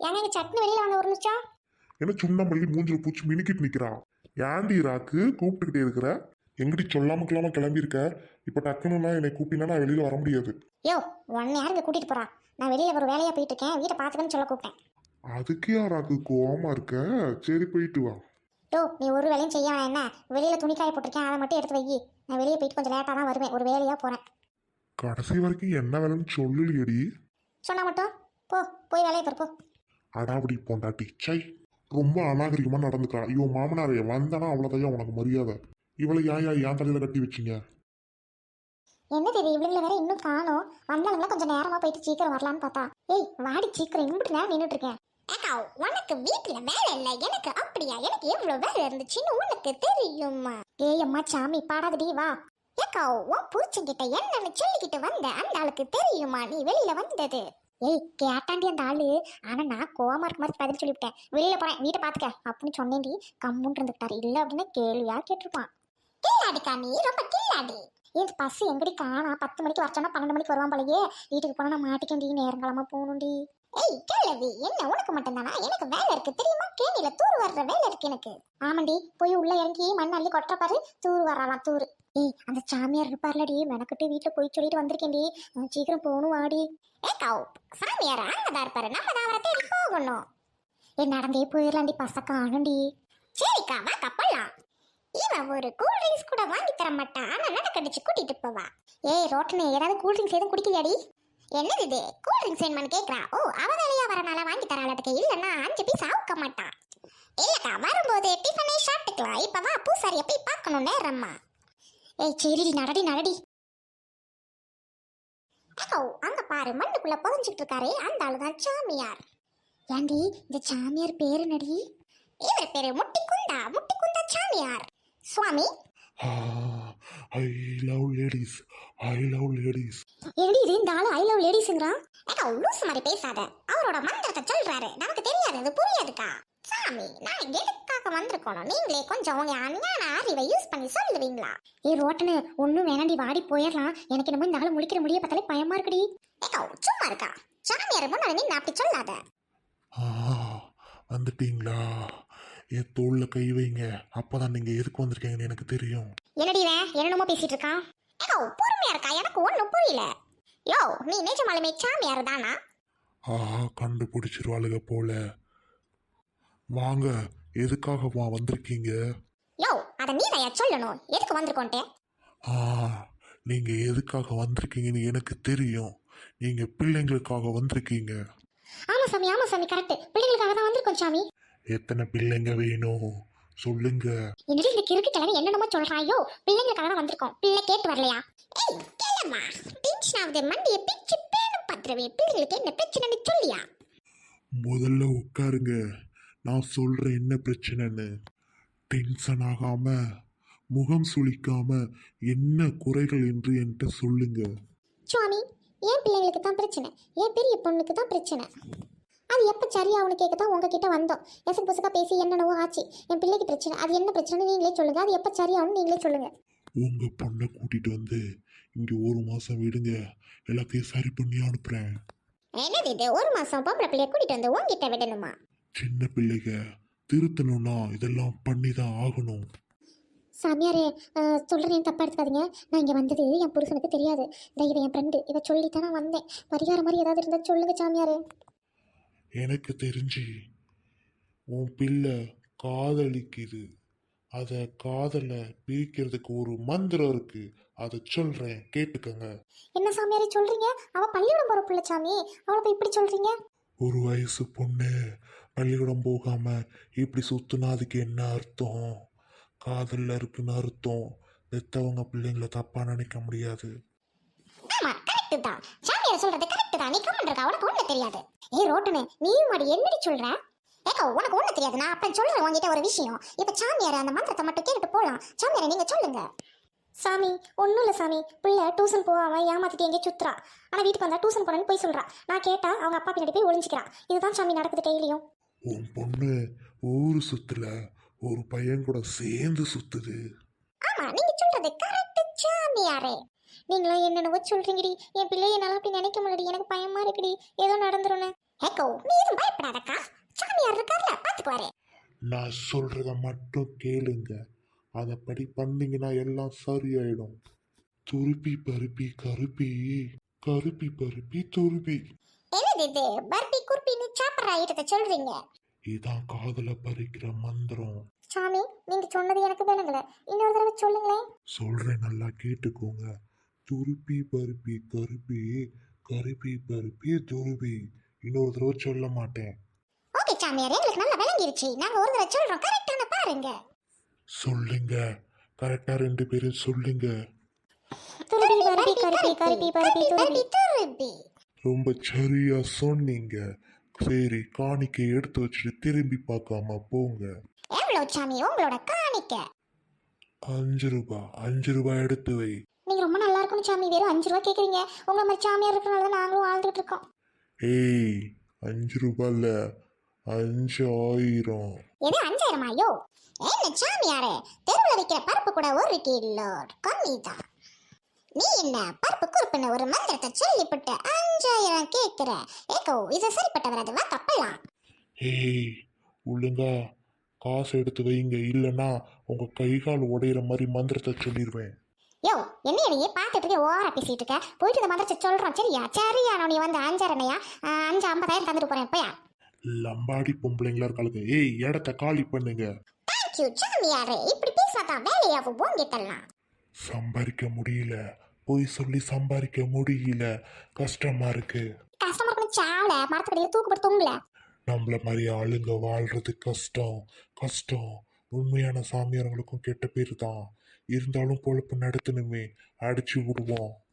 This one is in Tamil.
ஏங்க இங்க சட்னி வெளியில வாங்க ஒரு நிமிஷம். என்ன சுண்ணாம்பள்ளி மூஞ்சில பூச்சி மினுக்கிட்டு நிக்கிறா? ஏன்டி ராக்கு கூப்பிட்டுக்கிட்டே இருக்கிற? எங்கடி சொல்லாம கிளாம கிளம்பி இருக்க இப்ப டக்குனுனா என்னை கூப்பினா நான் வெளியில வர முடியாது. யோ உன்னை யாருங்க கூட்டிட்டு போறா? நான் வெளியில ஒரு வேலையா போயிட்டு இருக்கேன். வீட்டை பாத்துக்கன்னு சொல்ல கூப்பிட்டேன். அதுக்கு யாராக்கு கோவமா இருக்க? சரி போயிட்டு வா. யோ நீ ஒரு வேலையும் செய்ய என்ன? வெளியில துணி காய போட்டிருக்கேன். அதை மட்டும் எடுத்து வை நான் வெளியே போயிட்டு கொஞ்சம் லேட்டா தான் வருவேன். ஒரு வேலையா போறேன். கடைசி வரைக்கும் என்ன வேலைன்னு சொல்லலையடி சொன்னா மட்டும்? போ போய் வேலையை போ. அடாவடி பொண்டாட்டி. சை ரொம்ப அநாகரிகமா நடந்துக்கிறா இவன் மாமனாரே வந்தானா அவ்வளோதையா உனக்கு மரியாதை? இவளை ஏன் ஏன் ஏன் தலையில கட்டி வச்சிங்க? என்ன தெரியும் இவளுங்களை வேற இன்னும் காணோம். வந்தாலும் கொஞ்சம் நேரமா போயிட்டு சீக்கிரம் வரலான்னு பார்த்தா. ஏய் வாடி சீக்கிரம் இம்பிட்டு நேரம் நின்றுட்டு இருக்கேன் ஏக்கா உனக்கு வீட்டுல வேலை இல்ல. எனக்கு அப்படியா? எனக்கு எவ்வளவு வேலை இருந்துச்சுன்னு உனக்கு தெரியுமா? ஏய் அம்மா சாமி பாடாதடி வா. ஏக்கா உன் புருஷன்கிட்ட என்னன்னு சொல்லிக்கிட்டு வந்த அந்த ஆளுக்கு தெரியுமா? நீ வெளியில வந்தது. ஏய் கேட்டாண்டி அந்த ஆளு. ஆனால் நான் கோவமாக இருக்க மாதிரி பதில் சொல்லிவிட்டேன். வெளியில் போறேன். வீட்டை பார்த்துக்க அப்படின்னு சொன்னேன்டி. கம்முன்னு இருந்துட்டாரு இல்லை அப்படின்னு கேள்வியா கேட்டிருப்பான். கில்லாடிக்கா நீ ரொம்ப கில்லாடி. ஏன் பஸ் எங்கடி காணா? பத்து மணிக்கு வரச்சோன்னா பன்னெண்டு மணிக்கு வருவான் போலயே. வீட்டுக்கு போனா நான் மாட்டிக்கண்டி நேரங்காலமா போகணும்டி ஏய் கிழவி என்ன? உனக்கு மட்டும்தானா? எனக்கு வேலை இருக்கு. தெரியுமா? கேணியில தூர் வர்ற வேலை இருக்கு எனக்கு. ஆமாண்டி. போய் உள்ள இறங்கி மண் அள்ளி கொட்டுற பாரு. தூர் வரலாம் தூர். ஏய் அந்த சாமியார் இருப்பார்லடி. மெனக்கிட்டு வீட்டில் போய் சொல்லிட்டு வந்திருக்கேன்டி. சீக்கிரம் போகணும் வாடி. ஏ கவு சாமியார் அங்கதான் இருப்பாரு. நம்ம தாவரத்தை போகணும். ஏ நடந்தே போயிடலாண்டி பச ஆகண்டி சரிக்கா வா கப்பலாம் இவன் ஒரு கூல் ட்ரிங்க்ஸ் கூட வாங்கி தர மாட்டா ஆனா நடக்கடிச்சு கூட்டிட்டு போவா. ஏய் ரோட்டில் ஏதாவது கூல் ட்ரிங்க்ஸ் எதுவும் குடிக்கலையாடி? என்னது இது? கூல் ட்ரிங்க்ஸ் வேணுமான்னு கேக்குறா. ஓ அவ வேலையா வரனால வாங்கி தராளதுக்கு இல்லைன்னா அஞ்சு பீஸ் ஆவுக்க மாட்டான். இல்லக்கா வரும்போது டிஃபனே சாப்பிட்டுக்கலாம். இப்போ வா பூசாரியை போய் பார்க்கணும் நேரம்மா ஏய் சரிடி நடடி நடடி. ஓ அங்க பாரு மண்ணுக்குள்ள புதஞ்சிட்டு இருக்காரே அந்த ஆளுதான் சாமியார். ஏண்டி இந்த சாமியார் பேரு நடி இவர் பேரு முட்டிக்குந்தா முட்டிக்குந்தா சாமியார். சுவாமி? I love ladies I love ladies எப்படி இது இந்த ஆளு ஐ லவ் லேடிஸ்ங்கிறான் ஏக்கா லூஸ் மாதிரி பேசாத. அவரோட மந்திரத்தை சொல்றாரு. நமக்கு தெரியாது இது புரியாதுக்கா சாமி நான் எதுக்காக வந்திருக்கணும்? நீங்களே கொஞ்சம் உங்க அஞ்ஞான அறிவை யூஸ் பண்ணி சொல்லுவீங்களா? ஏ ரோட்டனு ஒண்ணும் வேணாண்டி வாடி போயிடலாம் எனக்கு என்னமோ இந்த ஆளு முழிக்கிற முடிய பார்த்தாலே பயமா இருக்குடி. ஏக்கா சும்மா இருக்கா? சாமியார் முன்னாடி நீ அப்படி சொல்லாத. வந்துட்டீங்களா? என் தோல்ல கை வைங்க. அப்பதான் நீங்க எதுக்கு வந்திருக்கீங்கன்னு எனக்கு தெரியும். என்னடி இவன்? என்னென்னமோ பேசிட்டு இருக்கான். ஏக்கா பொறுமையா இருக்கா? எனக்கு ஒண்ணும் புரியல. யோ நீ நிஜமாலுமே சாமியார் தானா? ஆஹா கண்டுபிடிச்சிருவாளுக போல. வாங்க எதுக்காக வா வந்திருக்கீங்க? யோ அத நீ தான் சொல்லணும். எதுக்கு வந்திருக்கோன்ட்டு? ஆ நீங்க எதுக்காக வந்திருக்கீங்கன்னு எனக்கு தெரியும். நீங்க பிள்ளைங்களுக்காக வந்திருக்கீங்க. ஆமா சாமி ஆமா சாமி கரெக்ட் பிள்ளைகளுக்காக தான் வந்திருக்கோம் சாமி. எத்தனை பிள்ளைங்க வேணும்? சொல்லுங்க. என்னடி இந்த கிறுக்கு கிழமை என்னென்னமோ சொல்றாயோ? பிள்ளைங்களுக்காக தான் வந்திருக்கோம். பிள்ளை கேட்டு வரலையா? ஏய் கிழமா டென்ஷன் ஆகுது. மண்டியை பிச்சு பேணும் பத்திரவே பிள்ளைங்களுக்கு என்ன பிரச்சனைன்னு சொல்லியா? முதல்ல உட்காருங்க. நான் சொல்றேன் என்ன பிரச்சனைன்னு? டென்ஷன் ஆகாம முகம் சுளிக்காம என்ன குறைகள் என்று என்கிட்ட சொல்லுங்க. சுவாமி என் பிள்ளைங்களுக்கு தான் பிரச்சனை? என் பெரிய பொண்ணுக்கு தான் பிரச்சனை? அது எப்போ சரியாகும்னு கேட்க தான் உங்ககிட்ட வந்தோம். எசக்கு புசுக்கா பேசி என்னென்னவோ ஆச்சு. என் பிள்ளைக்கு பிரச்சனை. அது என்ன பிரச்சனை நீங்களே சொல்லுங்க. அது எப்போ சரியாகும்னு நீங்களே சொல்லுங்க. உங்க பொண்ணை கூட்டிட்டு வந்து இங்க ஒரு மாசம் விடுங்க. எல்லாத்தையும் சரி பண்ணி அனுப்புறேன். என்னது இது? ஒரு மாசம் பொம்பளை பிள்ளைய கூட்டிட்டு வந்து உங்ககிட்ட விடணுமா? சின்ன பிள்ளைங்க திருத்தணும்னா இதெல்லாம் பண்ணி தான் ஆகணும். சாமியாரே அஹ், சொல்றேன் தப்பா எடுத்துக்காதீங்க? நான் இங்க வந்தது என் புருஷனுக்கு தெரியாது. இந்த என் ஃப்ரெண்டு இவ சொல்லித்தான் நான் வந்தேன். பரிகாரம் மாதிரி ஏதாவது இருந்தா சொல்லுங்க சாமியாரே. எனக்கு தெரிஞ்சு உன் பிள்ளை காதலிக்குது. அதை காதலை பிரிக்கிறதுக்கு ஒரு மந்திரம் இருக்கு. அதை சொல்றேன். கேட்டுக்கங்க. என்ன சாமியாரே சொல்றீங்க? அவ பள்ளிக்கூடம் போற பிள்ளை சாமி. அவளை போய் இப்படி சொல்றீங்க? ஒரு வயசு பொண்ணு பள்ளிக்கூடம் போகாம இப்படி சுத்துனா அதுக்கு என்ன அர்த்தம்? காதல்ல இருக்குன்னு அர்த்தம். பெத்தவங்க பிள்ளைங்களை தப்பா நினைக்க முடியாது. கரெக்ட் தான். சாமியார் சொல்றது கரெக்ட் தான். நீ கம்மன் இருக்கா? உனக்கு ஒண்ணு தெரியாது. ஏய் ரோட்டனே நீயும் மாடி என்னடி சொல்ற? ஏக்கா உனக்கு ஒண்ணு தெரியாது. நான் அப்ப சொல்றேன் உங்ககிட்ட ஒரு விஷயம். இப்ப சாமியார் அந்த மந்திரத்தை மட்டும் கேட்டுட்டு போலாம். சாமியாரை நீங்க சொல்லுங்க. சாமி ஒன்றும் இல்லை சாமி. பிள்ளை டியூஷன் போகாம ஏமாத்திட்டு எங்கேயும் சுத்துறா. ஆனால் வீட்டுக்கு வந்தா டியூஷன் போனேன்னு போய் சொல்றா. நான் கேட்டா அவங்க அப்பா பின்னாடி போய் ஒளிஞ்சிக்கிறா. இதுதான் சாமி நடக்குது டெய்லியும். உன் பொண்ணு ஊரு சுத்துல ஒரு பையன் கூட சேர்ந்து சுத்துது. ஆமா நீங்க சொல்றது கரெக்ட் சாமியாரே. நீங்களும் என்னென்னவோ சொல்றீங்கடி. என் பிள்ளை என்னால அப்படி நினைக்க முடியடி எனக்கு பயமா இருக்குடி. ஏதோ நடந்துருன்னு ஏக்கோ நீ எதுவும் பயப்படாதக்கா. சாமியார் இருக்கார்ல பாத்துக்குவாரு. நான் சொல்றத மட்டும் கேளுங்க. அதைப்படி பண்ணீங்கன்னா எல்லாம் சரியாயிடும். துருப்பி பருப்பி கருப்பி. கருப்பி பருப்பி துருப்பி. என்னது இது? பர்பி குர்பின்னு சாப்பிட்ற ஐட்டத்தை சொல்றீங்க? இதான் காதல பறிக்கிற மந்திரம். சாமி நீங்க சொன்னது எனக்கு விளங்கல. இன்னொரு தடவை சொல்லுங்களேன். சொல்றேன் நல்லா கேட்டுக்கோங்க. துருப்பி பருப்பி கருப்பி கருப்பி பருப்பி துருப்பி இன்னொரு தடவை சொல்ல மாட்டேன். ஓகே சாமியார் எங்களுக்கு நல்லா விளங்கிருச்சு. நாங்க ஒரு தடவை சொல்றோம். கரெக்டான பாருங்க. சொல்லுங்க. கரெக்டா ரெண்டு பேரும் சொல்லுங்க. துருபி பருப்பி கருப்பி கருப்பி பருப்பி துருபி துருபி ரொம்ப சரியா சொன்னீங்க. சரி காணிக்கை எடுத்து வச்சுட்டு திரும்பி பார்க்காம போங்க. எவ்வளவு சாமி உங்களோட காணிக்க? அஞ்சு ரூபாய் அஞ்சு ரூபாய் எடுத்து வை. நீங்க ரொம்ப நல்லா இருக்கணும் சாமி வெறும் அஞ்சு ரூபா கேக்குறீங்க. உங்க மாதிரி சாமியார் இருக்கிறனால தான் நாங்களும் வாழ்ந்துட்டு இருக்கோம். ஏய் அஞ்சு ரூபாய்ல அஞ்சு ஆயிரம். எது அஞ்சாயிரமா ஐயோ என்ன சாமியாரே தெருவில் விற்கிற பருப்பு கூட ஒரு கிலோ கம்மி தான் நீ என்ன பருப்பு குறுப்புன்னு ஒரு மந்திரத்தை சொல்லிவிட்டு அஞ்சாயிரம் கேட்கிற ஏக்கோ இது சரிப்பட்ட வராது வா தப்பலாம். ஏய் ஒழுங்கா காசு எடுத்து வைங்க. இல்லைன்னா உங்க கை கால் உடையிற மாதிரி மந்திரத்தை சொல்லிடுவேன் யோ என்ன நீ பார்த்துட்டு ஓரா பேசிட்டு இருக்க? போயிட்டு இந்த மந்திரத்தை சொல்றோம் சரியா? சரியா நீ வந்து அஞ்சாயிரனையா அஞ்சு ஐம்பதாயிரம் தந்துட்டு போறேன் போயா? லம்பாடி பொம்பளைங்களா இருக்காளுங்க. ஏய் இடத்த காலி பண்ணுங்க. தேங்க்யூ சாமியாரே. இப்படி பேசாதான் வேலையாவும் ஓங்கிட்டலாம் சம்பாதிக்க முடியல. பொய் சொல்லி சம்பாதிக்க முடியல. கஷ்டமா இருக்கு. சாவல. மரத்துக்கடியில் நம்மள மாதிரி ஆளுங்க வாழ்றது கஷ்டம். கஷ்டம். உண்மையான சாமியாரங்களுக்கும் கெட்ட பேர் தான். இருந்தாலும் பொழப்பு நடத்தணுமே. அடிச்சு விடுவோம்.